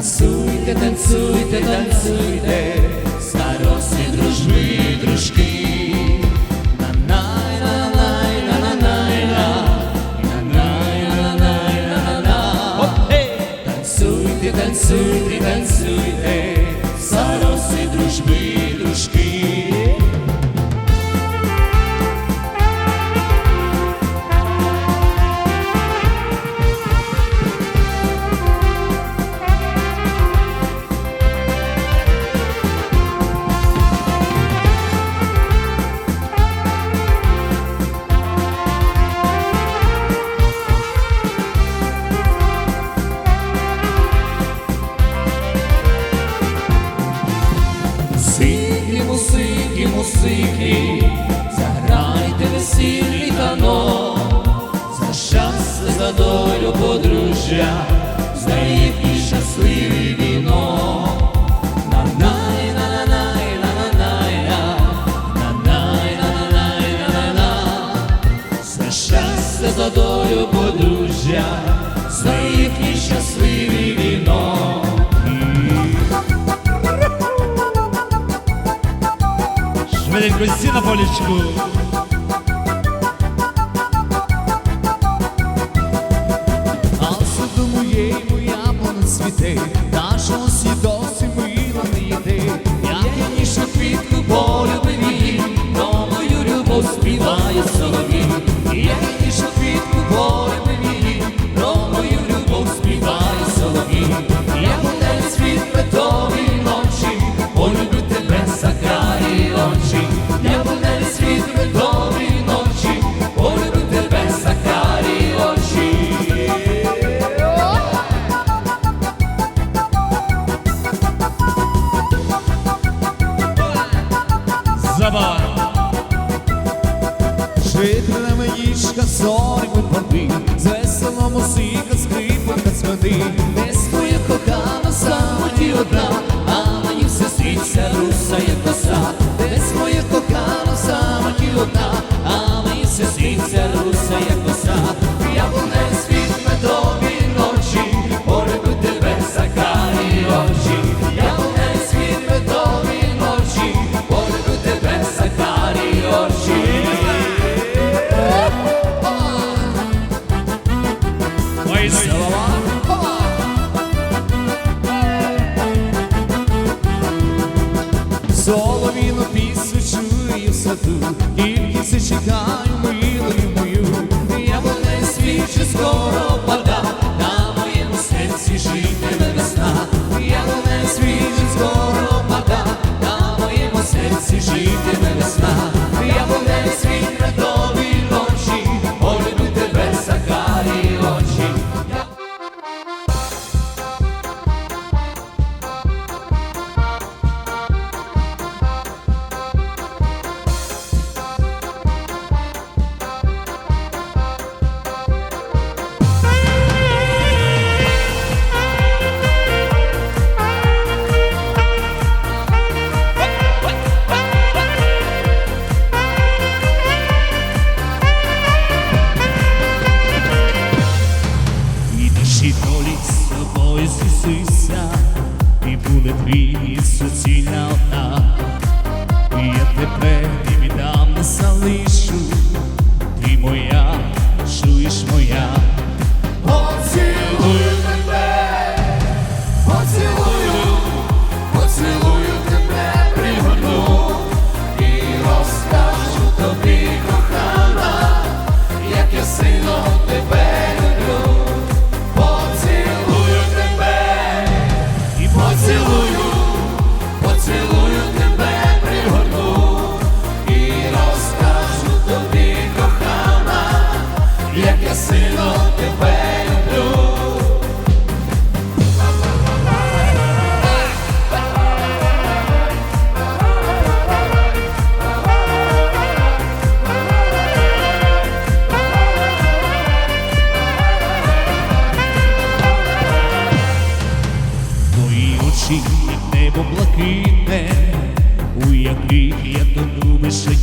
Танцюйте, танцюйте, танцюйте, старості дружби, дружки. Танцюйте, танцюйте, танцюйте, старості дружби. земля, з неї і щасливий вінок. Все щастя за долю подружжя, з неї і щасливий вінок. Швиденько сі на полічку. забар. Жителями ніжка соріми борди, з веселому сіка скрипка святи, десь моя кохана самоті одна, а мені все стріться руса як коса, десь моя кохана самоті одна, а мені все стріться руса як коса, я був Xuất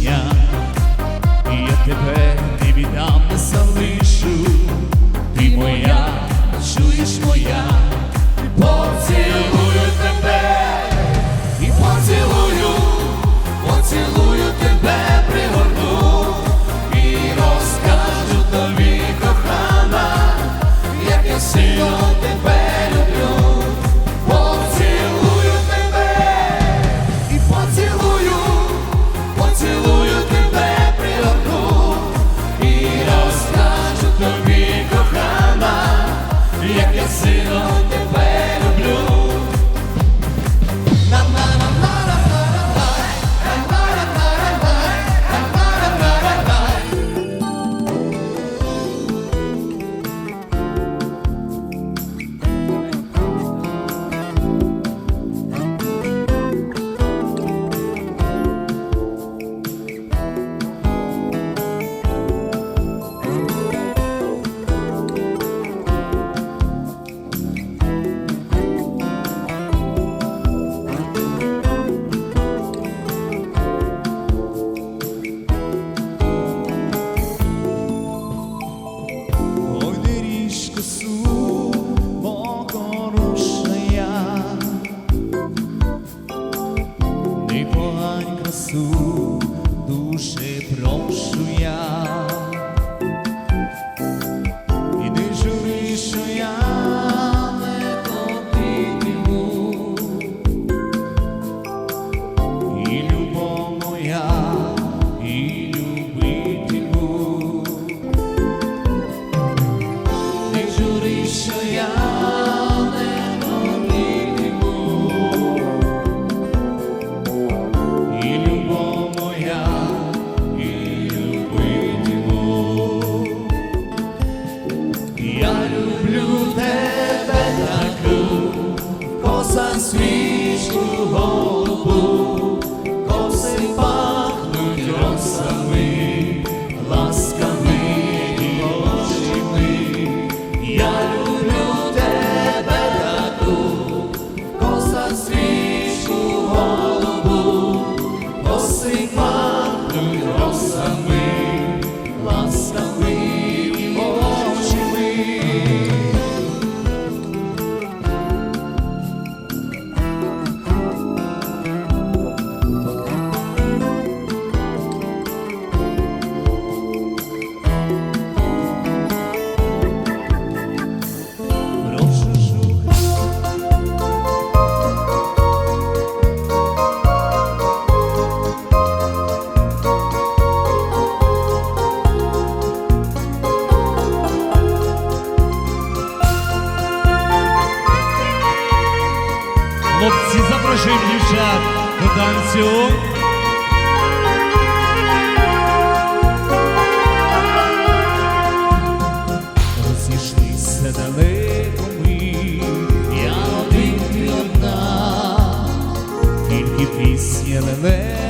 Єлене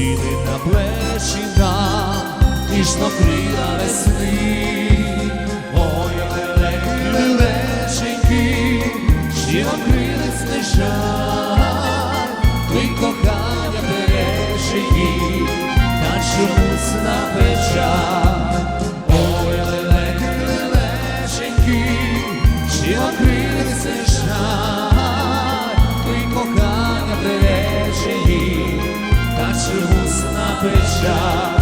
сіни на плечі нам ніжнокрила весни, ой, леченьки, лелеченьки, щирокрилих снижай, ти кохання бережи її, та чомусь на печаль. 回家。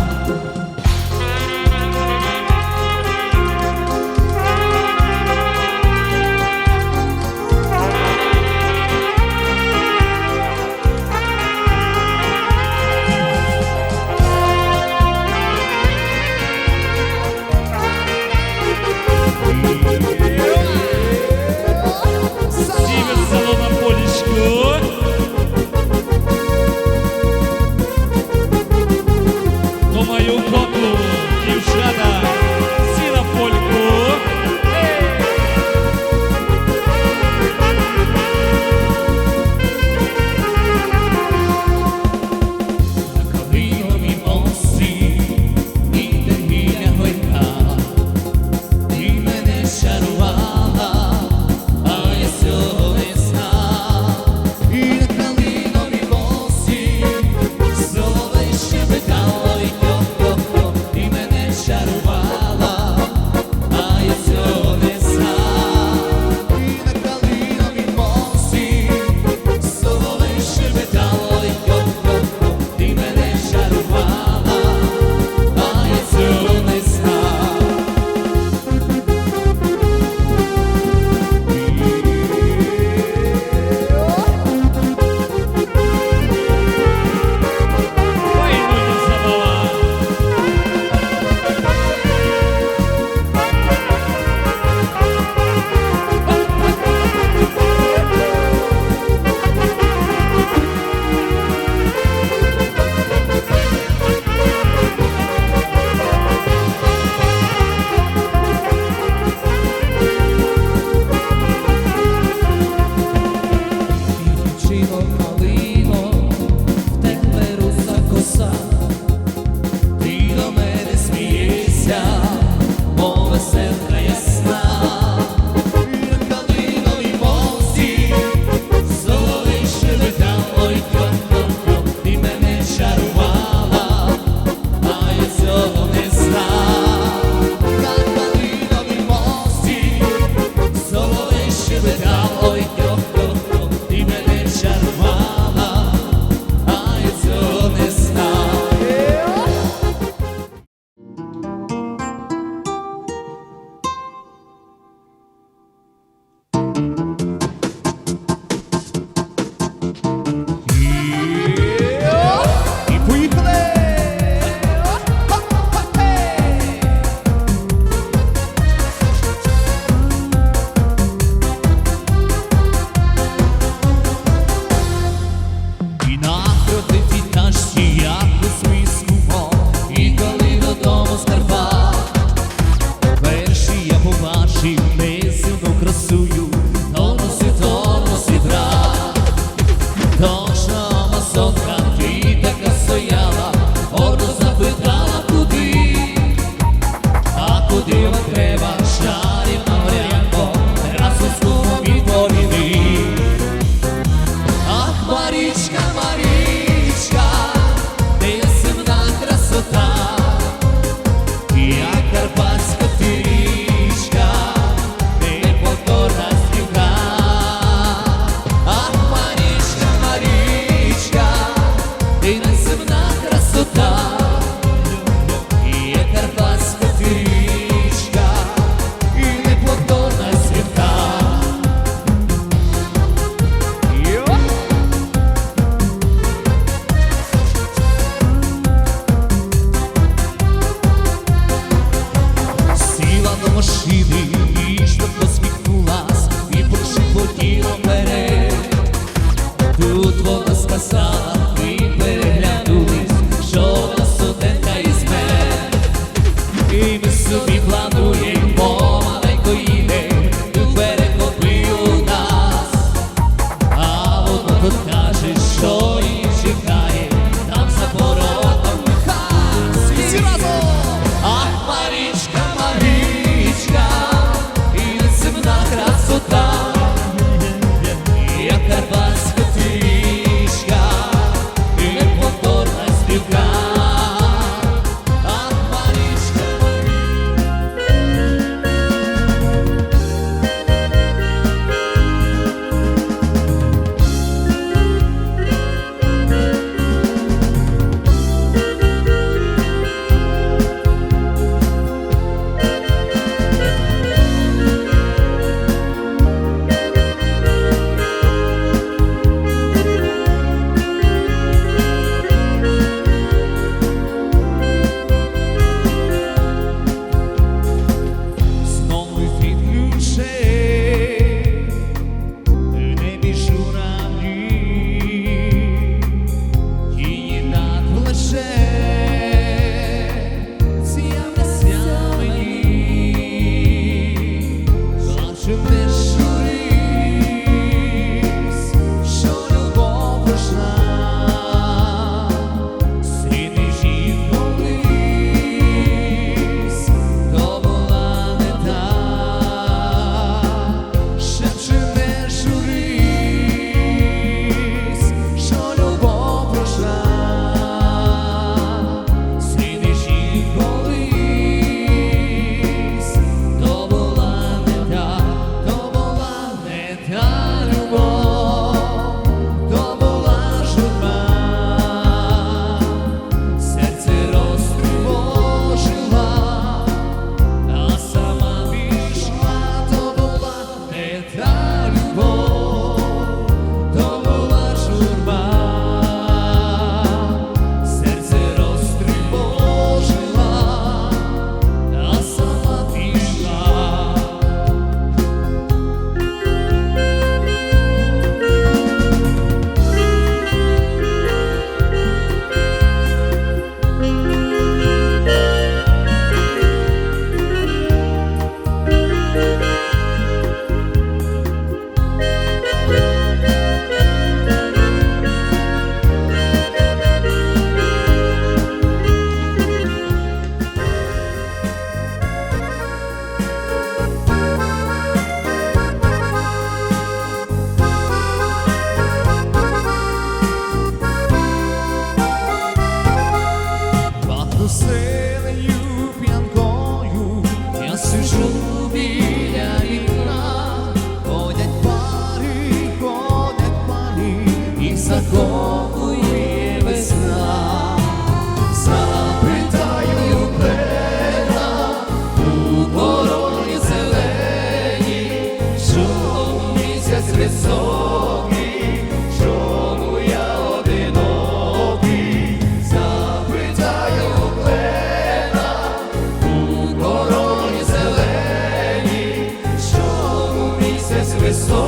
So.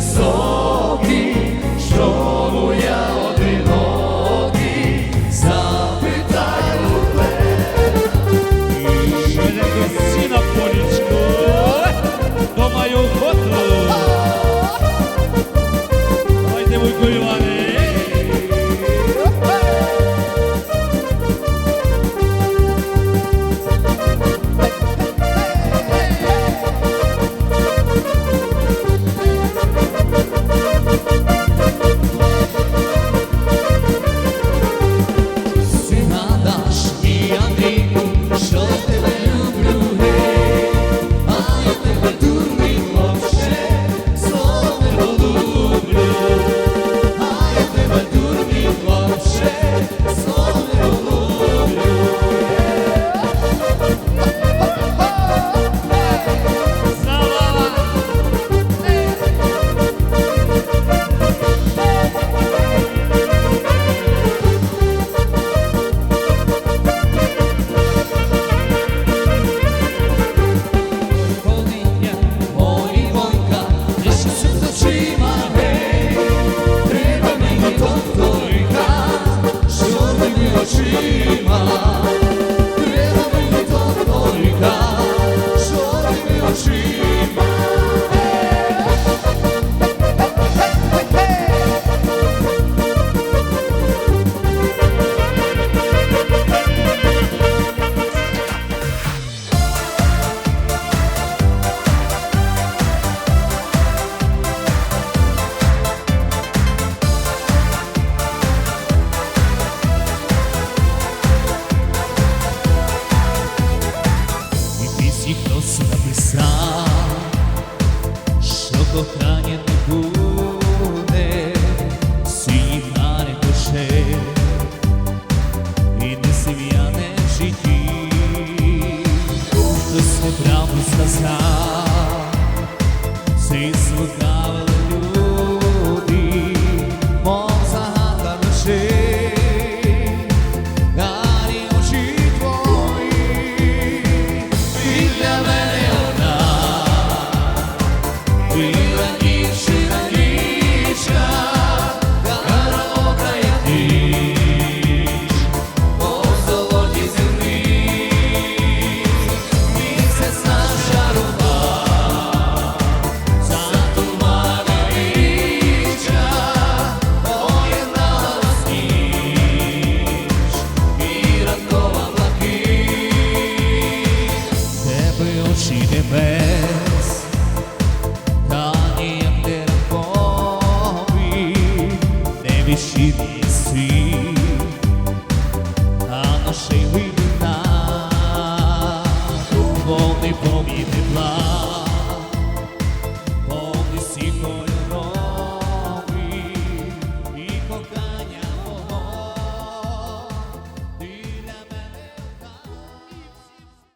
Місяць